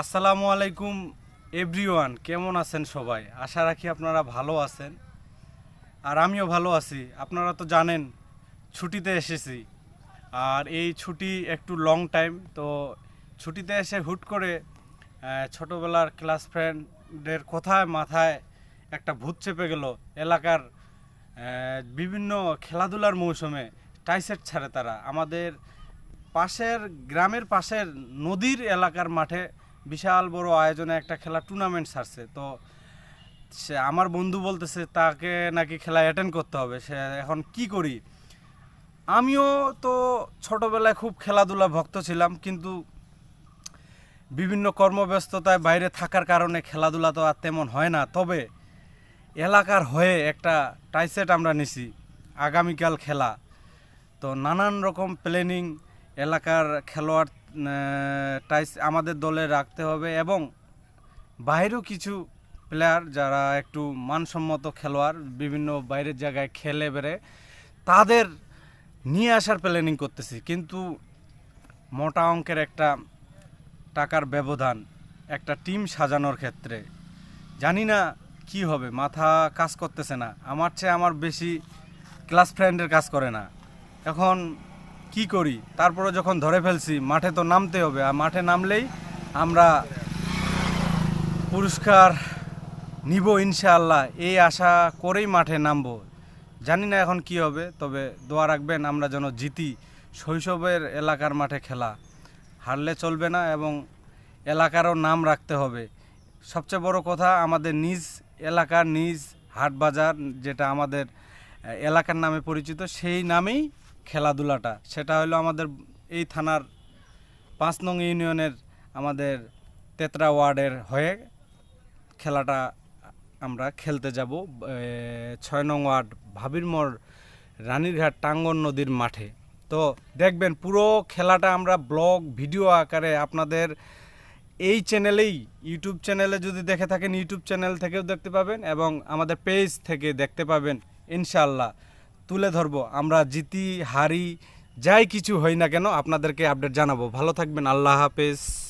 আসসালামু আলাইকুম এভরিওয়ান কেমন আছেন সবাই? আশা রাখি আপনারা ভালো আছেন। আর আমিও ভালো আছি। আপনারা তো জানেন, ছুটিতে এসেছি। আর এই ছুটি একটু লং টাইম তো ছুটিতে এসে হুট করে ছোটোবেলার ক্লাস ফ্রেন্ডের কথায় মাথায় একটা ভূত চেপে গেল। এলাকার বিভিন্ন খেলাধুলার মৌসুমে টাইসেট ছাড়ে তারা। আমাদের পাশের, গ্রামের পাশের নদীর এলাকার মাঠে বিশাল বড় আয়োজনে একটা খেলা টুর্নামেন্ট সারছে তো সে আমার বন্ধু বলতেছে, তাকে নাকি খেলা অ্যাটেন্ড করতে হবে। সে এখন কি করি? আমিও তো ছোটবেলায় খুব খেলাধুলা ভক্ত ছিলাম, কিন্তু বিভিন্ন কর্মব্যস্ততায় বাইরে থাকার কারণে খেলাধুলা তো আর তেমন হয় না। তবে এলাকার হয়ে একটা টাইসেট আমরা নিছি, আগামীকাল খেলা। তো নানান রকম প্ল্যানিং এলাকার খেলোয়াড় টাইস আমাদের দলে রাখতে হবে এবং বাইরেও কিছু প্লেয়ার যারা একটু মানসম্মত খেলোয়াড়, বিভিন্ন বাইরের জায়গায় খেলে বেড়ে, তাদের নিয়ে আসার প্ল্যানিং করতেছি। কিন্তু মোটা অঙ্কের একটা টাকার ব্যবধান, একটা টিম সাজানোর ক্ষেত্রে, জানি না কি হবে, মাথা কাজ করতেছে না। আমার চেয়ে আমার বেশি ক্লাস ফ্রেন্ডের কাজ করে না। এখন কি করি? তারপরে যখন ধরে ফেলছি, মাঠে তো নামতে হবে, আর মাঠে নামলেই আমরা পুরস্কার নিব ইনশাআল্লাহ। এই আশা করেই মাঠে নামবো। জানি না এখন কি হবে, তবে দোয়া রাখবেন আমরা যেন জিতি। শৈশবের এলাকার মাঠে খেলা। হারলে চলবে না এবং এলাকারও নাম রাখতে হবে। সবচেয়ে বড় কথা, আমাদের নিজ এলাকার নিজ হাট বাজার যেটা আমাদের এলাকার নামে পরিচিত, সেই নামেই খেলাধুলাটা। সেটা হলো আমাদের এই থানার পাঁচ নং ইউনিয়নের আমাদের তেতরা ওয়ার্ডের হয়ে খেলাটা আমরা খেলতে যাব ছয় নং ওয়ার্ড ভাবির মোড় রানীরঘাট টাঙ্গন নদীর মাঠে। তো দেখবেন পুরো খেলাটা আমরা ব্লগ, ভিডিও আকারে আপনাদের এই চ্যানেলেই, ইউটিউব চ্যানেলে যদি দেখে থাকেন, ইউটিউব চ্যানেল থেকেও দেখতে পাবেন এবং আমাদের পেজ থেকে দেখতে পাবেন ইনশাল্লাহ তুলে ধরব। আমরা জিতি, হারি, যাই কিছু হই না কেন আপনাদেরকে আপডেট জানাব। ভালো থাকবেন, আল্লাহ হাফেজ।